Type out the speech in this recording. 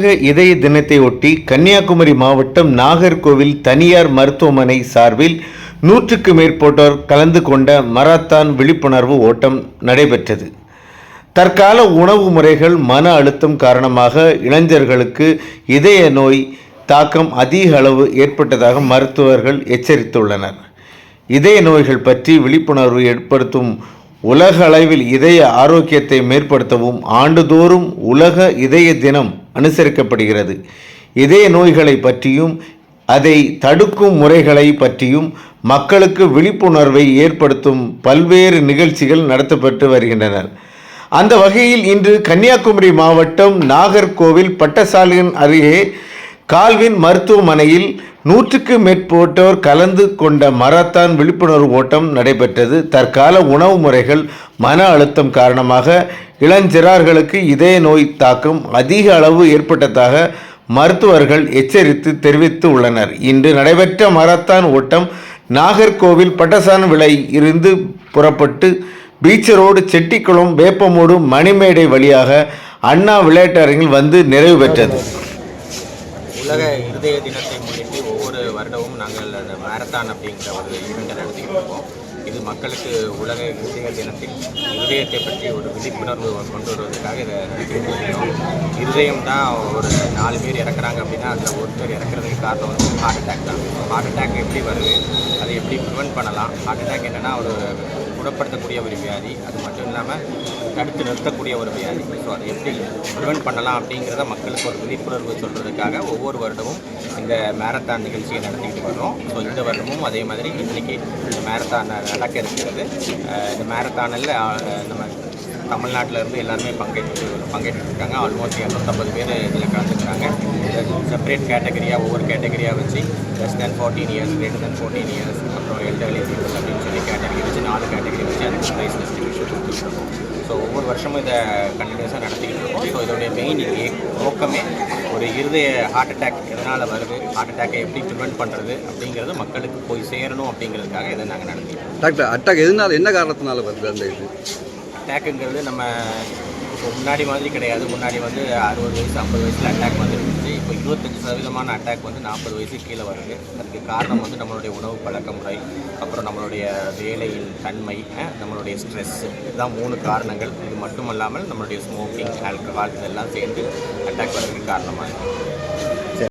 உலக இதய தினத்தை ஒட்டி கன்னியாகுமரி மாவட்டம் நாகர்கோவில் தனியார் மருத்துவமனை சார்பில் நூற்றுக்கு மேற்பட்டோர் கலந்து கொண்ட மராத்தான் விழிப்புணர்வு ஓட்டம் நடைபெற்றது. தற்கால உணவு முறைகள் மன அழுத்தம் காரணமாக இளைஞர்களுக்கு இதய நோய் தாக்கம் அதிக அளவு ஏற்பட்டதாக மருத்துவர்கள் எச்சரித்துள்ளனர். இதய நோய்கள் பற்றி விழிப்புணர்வு ஏற்படுத்தும் உலக அளவில் இதய ஆரோக்கியத்தை மேம்படுத்தவும் ஆண்டுதோறும் உலக இதய தினம் அனுசரிக்கப்படுகிறது. இதய நோய்களை பற்றியும் அதை தடுக்கும் முறைகளை பற்றியும் மக்களுக்கு விழிப்புணர்வை ஏற்படுத்தும் பல்வேறு நிகழ்ச்சிகள் நடத்தப்பட்டு வருகின்றனர். அந்த வகையில் இன்று கன்னியாகுமரி மாவட்டம் நாகர்கோவில் பட்டசாலையின் அருகே கால்வின் மருத்துவமனையில் நூற்றுக்கு மேற்பட்டோர் கலந்து கொண்ட மராத்தான் விழிப்புணர்வு ஓட்டம் நடைபெற்றது. தற்கால உணவு முறைகள் மன அழுத்தம் காரணமாக இளஞ்சிறார்களுக்கு இதய நோய் தாக்கம் அதிக அளவு ஏற்பட்டதாக மருத்துவர்கள் எச்சரித்து தெரிவித்து உள்ளனர். இன்று நடைபெற்ற மராத்தான் ஓட்டம் நாகர்கோவில் பட்டசான் விலை இருந்து புறப்பட்டு பீச் ரோடு செட்டிக்குளம் வேப்பமூடு மணிமேடை வழியாக அண்ணா விளையாட்டரங்கில் வந்து நிறைவு பெற்றது. உலக இருதய தினத்தை முன்னிட்டு ஒவ்வொரு வருடமும் நாங்கள் அந்த மேரத்தான் அப்படிங்கிற ஒரு ஈவெண்ட்டை நடத்திக்கிட்டு இருக்கோம். இது மக்களுக்கு உலக குழந்தைகள் தினத்தில் இருதயத்தை பற்றி ஒரு விழிப்புணர்வு கொண்டு வருவதற்காக இதை நடத்திக்கிட்டு இருதயம் தான் ஒரு நாலு பேர் இறக்குறாங்க அப்படின்னா அதில் ஒருத்தர் இறக்குறதுக்கு காரணம் வந்து ஹார்ட் அட்டாக் தான். ஹார்ட் அட்டாக் எப்படி வருது? அதை எப்படி ப்ரிவெண்ட் பண்ணலாம்? ஹார்ட் அட்டாக் என்னென்னா ஒரு குணப்படுத்தக்கூடிய ஒரு வியாதி அது மட்டும் இல்லாமல் தடுத்து நிறுத்தக்கூடிய ஒரு வியாதி. ஸோ அதை எப்படி ப்ரிவெண்ட் பண்ணலாம் அப்படிங்கிறத மக்களுக்கு ஒரு விழிப்புணர்வு சொல்கிறதுக்காக ஒவ்வொரு வருடமும் இந்த மேரத்தான் நிகழ்ச்சியை நடத்திக்கிட்டு வர்றோம். ஸோ இந்த வருடமும் அதே மாதிரி இன்றைக்கி இந்த மேரத்தான் நடக்க இருக்கிறது இந்த மேரத்தானில் நம்ம தமிழ்நாட்டில் இருந்து எல்லாருமே பங்கேற்று பங்கேற்றுருக்காங்க. ஆல்மோஸ்ட் இரநூத்தம்பது பேர் இதில் கலந்துக்கிறாங்க. செப்பரேட் கேட்டகரியாக ஒவ்வொரு கேட்டகரியாக வச்சு less than fourteen years greater than fourteen years அப்புறம் எல்டர்லி பீப்புள் அப்படின்னு சொல்லி கேட்டகரி வச்சு நாலு கேட்டகரி வச்சு அதுக்கு ப்ரைஸ் டிஸ்ட்ரிபியூஷன் கொடுத்துருக்கோம் ஸோ ஒவ்வொரு வருஷமும் இதை கண்டினியூஸாக நடத்திக்கிட்டு இருக்கோம். ஸோ இதோடைய மெயின் நோக்கமே ஒரு இருதய ஹார்ட் அட்டாக் எதனால் வருது? ஹார்ட் அட்டாக்கை எப்படி ப்ரிவென்ட் பண்ணுறது அப்படிங்கிறது மக்களுக்கு போய் சேரணும் அப்படிங்கிறதுக்காக இதை நாங்கள் இருக்கோம் டாக்டர் அட்டாக் எதனால என்ன காரணத்தினால வருது அந்த இது? அட்டாக்குங்கிறது நம்ம இப்போ முன்னாடி மாதிரி கிடையாது. முன்னாடி வந்து அறுபது வயசு ஐம்பது வயசில் அட்டாக் வந்துருந்துச்சு. இப்போ இருபத்தஞ்சி சதவீதமான அட்டாக் வந்து நாற்பது வயசு கீழே வருது. அதுக்கு காரணம் வந்து நம்மளுடைய உணவு பழக்க முறை அப்புறம் நம்மளுடைய வேலையின் தன்மை நம்மளுடைய ஸ்ட்ரெஸ்ஸு இதுதான் மூணு காரணங்கள். இது மட்டும் இல்லாமல் நம்மளுடைய ஸ்மோக்கிங் ஆல்கஹால் இதெல்லாம் சேர்ந்து அட்டாக் வர்றதுக்கு காரணமாக இருக்குது